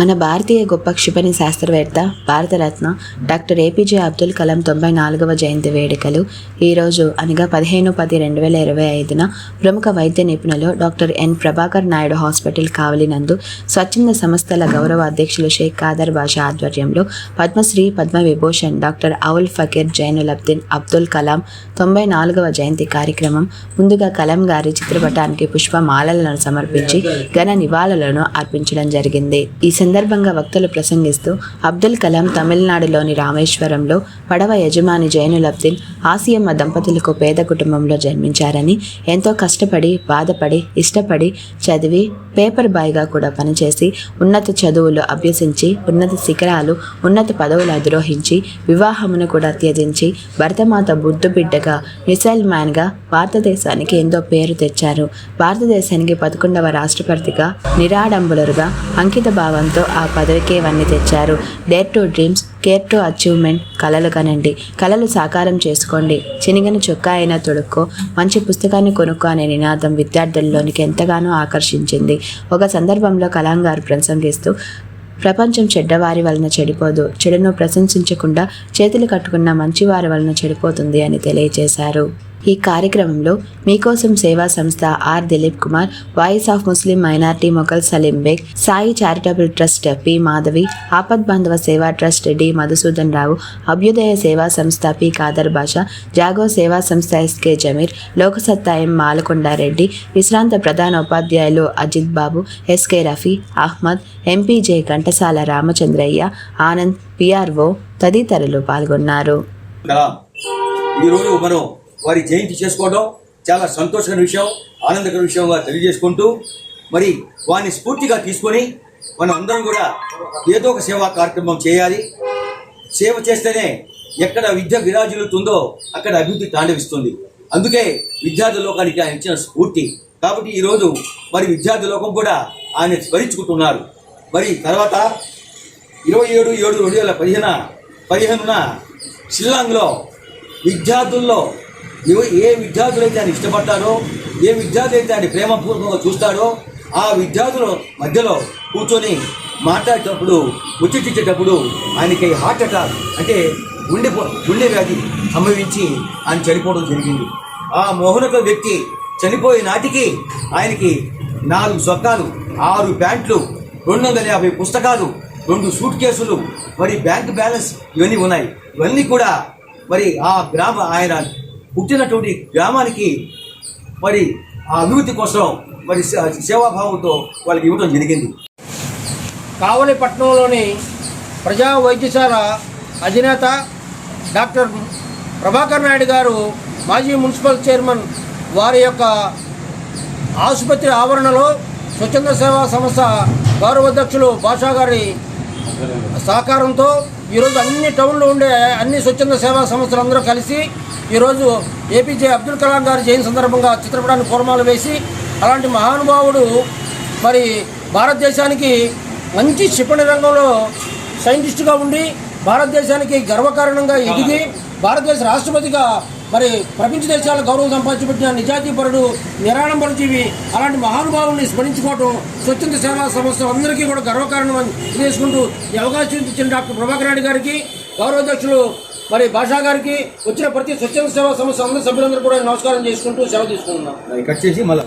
మన భారతీయ గొప్ప క్షిపణి శాస్త్రవేత్త భారతరత్న డాక్టర్ ఏపీజే అబ్దుల్ కలాం తొంభై నాలుగవ జయంతి వేడుకలు ఈరోజు అనగా పదిహేను పది రెండు వేల ఇరవై ఐదున ప్రముఖ వైద్య నిపుణులు doctor N Prabhakar Naidu hospital కావలినందు స్వచ్ఛంద సంస్థల గౌరవ అధ్యక్షులు షేక్ ఖాదర్ బాషా ఆధ్వర్యంలో పద్మశ్రీ పద్మ విభూషణ్ డాక్టర్ అవుల్ ఫకీర్ జైనుల్ అబ్దిన్ అబ్దుల్ కలాం తొంభై నాలుగవ జయంతి కార్యక్రమం ముందుగా కలాం గారి చిత్రపటానికి పుష్పమాలలను సమర్పించి ఘన నివాళులను అర్పించడం జరిగింది. ఈ సందర్భంగా వక్తలు ప్రసంగిస్తూ అబ్దుల్ కలాం తమిళనాడులోని రామేశ్వరంలో పడవ యజమాని జైనుల్ అబ్దుల్ ఆసియమ్మ దంపతులకు పేద కుటుంబంలో జన్మించారని ఎంతో కష్టపడి బాధపడి ఇష్టపడి చదివి పేపర్ బాయ్గా కూడా పనిచేసి ఉన్నత చదువులు అభ్యసించి ఉన్నత శిఖరాలు ఉన్నత పదవులు అధిరోహించి వివాహమును కూడా త్యజించి భరతమాత బుద్ధు బిడ్డగా మిసైల్ మ్యాన్గా భారతదేశానికి ఎంతో పేరు తెచ్చారు. భారతదేశానికి పదకొండవ రాష్ట్రపతిగా నిరాడంబులరుగా అంకిత భావం భావంతో ఆ పదవికి ఇవన్నీ తెచ్చారు. Dare to dreams care to achievement కళలు కనండి. కళలు సాకారం చేసుకోండి. చినిగిన చొక్కా అయినా తొడుక్కో మంచి పుస్తకాన్ని కొనుక్కో అనే నినాదం విద్యార్థుల్లోనికి ఎంతగానో ఆకర్షించింది. ఒక సందర్భంలో కలాం గారు ప్రసంగిస్తూ ప్రపంచం చెడ్డవారి వలన చెడిపోదు. చెడును ప్రశంసించకుండా చేతులు కట్టుకున్న మంచివారి వలన చెడిపోతుంది అని తెలియజేశారు. ఈ కార్యక్రమంలో మీకోసం సేవా సంస్థ R Dilip Kumar voice of Muslim minority Mughal Saleem Baig Sai charitable trust P Madhavi ఆపద్ బాంధవ సేవా ట్రస్ట్ డి మధుసూదన్ రావు అభ్యుదయ సేవా సంస్థ పి కాదర్ బాషా జాగో సేవా సంస్థ ఎస్కే జమీర్ లోకసత్తా ఎం మాలకొండారెడ్డి విశ్రాంత ప్రధాన ఉపాధ్యాయులు Ajith Babu SK Rafi Ahmed MPJ Ghantasala Ramachandraiah Anand PRO తదితరులు పాల్గొన్నారు. ఈరోజు మనం వారి జయంతి చేసుకోవడం చాలా సంతోషకర విషయం ఆనందకర విషయంగా తెలియజేసుకుంటూ మరి వారిని స్ఫూర్తిగా తీసుకొని మనం అందరం కూడా ఏదో ఒక సేవా కార్యక్రమం చేయాలి. సేవ చేస్తేనే ఎక్కడ విద్య విరాజులుతుందో అక్కడ అభివృద్ధి తాండవిస్తుంది. అందుకే విద్యార్థి లోకానికి ఆయన ఇచ్చిన స్ఫూర్తి. కాబట్టి ఈరోజు మరి విద్యార్థి లోకం కూడా ఆయన స్మరించుకుంటున్నారు. మరి తర్వాత ఇరవై ఏడు ఏడు రెండు వేల పదిహేను పదిహేనున షిల్లాంగ్లో విద్యార్థుల్లో ఏ విద్యార్థులైతే ఆయన ఇష్టపడతారో ఏ విద్యార్థి అయితే ఆయన ప్రేమపూర్వకంగా చూస్తాడో ఆ విద్యార్థుల మధ్యలో కూర్చొని మాట్లాడేటప్పుడు ముచ్చటించేటప్పుడు ఆయనకి హార్ట్ అటాక్ అంటే గుండె గుండె వ్యాధి సంభవించి ఆయన చనిపోవడం జరిగింది. ఆ మోహనక వ్యక్తి చనిపోయే నాటికి ఆయనకి నాలుగు సొక్కాలు ఆరు ప్యాంట్లు రెండు వందల యాభై పుస్తకాలు రెండు సూట్ కేసులు మరి బ్యాంక్ బ్యాలెన్స్ ఇవన్నీ ఉన్నాయి. ఇవన్నీ కూడా మరి ఆ గ్రామ ఆయన పుట్టినటువంటి గ్రామానికి మరి ఆ అభివృద్ధి కోసం మరి సేవాభావంతో వాళ్ళకి ఇవ్వడం జరిగింది. కావలి పట్టణంలోని ప్రజా వైద్యశాల అధినేత డాక్టర్ ప్రభాకర్ నాయుడు గారు మాజీ మున్సిపల్ చైర్మన్ వారి యొక్క ఆసుపత్రి ఆవరణలో స్వచ్ఛంద సేవా సంస్థ గౌరవాధ్యక్షులు భాషా గారి సహకారంతో ఈరోజు అన్ని టౌన్లో ఉండే అన్ని స్వచ్ఛంద సేవా సంస్థలు అందరూ కలిసి ఈరోజు ఏపీజే అబ్దుల్ కలాం గారి జయంతి సందర్భంగా చిత్రపటాన్ని పూర్మాలు వేసి అలాంటి మహానుభావుడు మరి భారతదేశానికి మంచి క్షిపణి రంగంలో సైంటిస్టుగా ఉండి భారతదేశానికి గర్వకారణంగా ఎదిగి భారతదేశ రాష్ట్రపతిగా మరి ప్రపంచ దేశాల గౌరవం సంపాదించబట్టిన నిజాతీపరుడు నిరాడంబర జీవి అలాంటి మహానుభావుల్ని స్మరించుకోవటం స్వచ్ఛంద సేవా సంస్థ అందరికీ కూడా గర్వకారణం అని ఈ అవకాశం ఇచ్చిన డాక్టర్ ప్రభాకర్ నాయుడు గారికి గౌరవాధ్యక్షులు మరి భాషా గారికి వచ్చిన ప్రతి స్వచ్ఛంద సేవా సంస్థ అందరి సభ్యులందరూ కూడా నమస్కారం చేసుకుంటూ సేవ తీసుకుంటున్నాం. కట్ చేసి మళ్ళీ